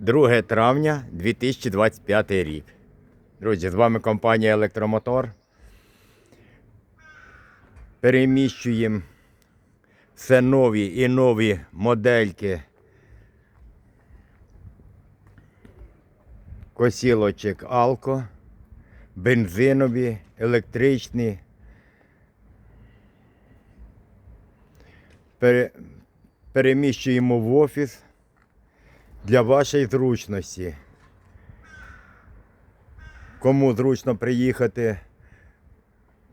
2 травня 2025 рік. Друзі, з вами компанія Електромотор. Переміщуємо все нові і нові модельки косілочок Алко, бензинові, електричні. Переміщуємо в офіс для вашої зручності. Кому зручно приїхати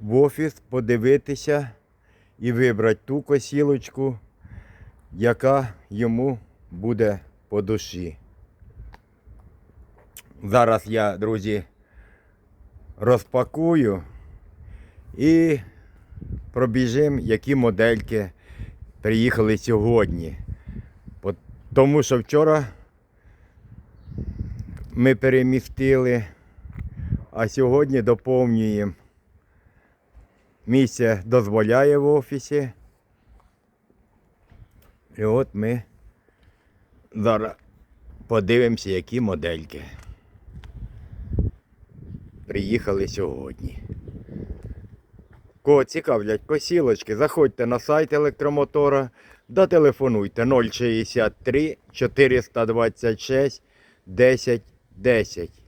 в офіс, подивитися і вибрати ту косілочку, яка йому буде по душі. Зараз я, друзі, розпакую і пробіжимо, які модельки приїхали сьогодні. Тому що вчора ми перемістили, а сьогодні доповнюємо. Місце дозволяє в офісі. І от ми зараз подивимося, які модельки приїхали сьогодні. Кого цікавлять косілочки, заходьте на сайт електромотора да телефонуйте 063 426 10 10.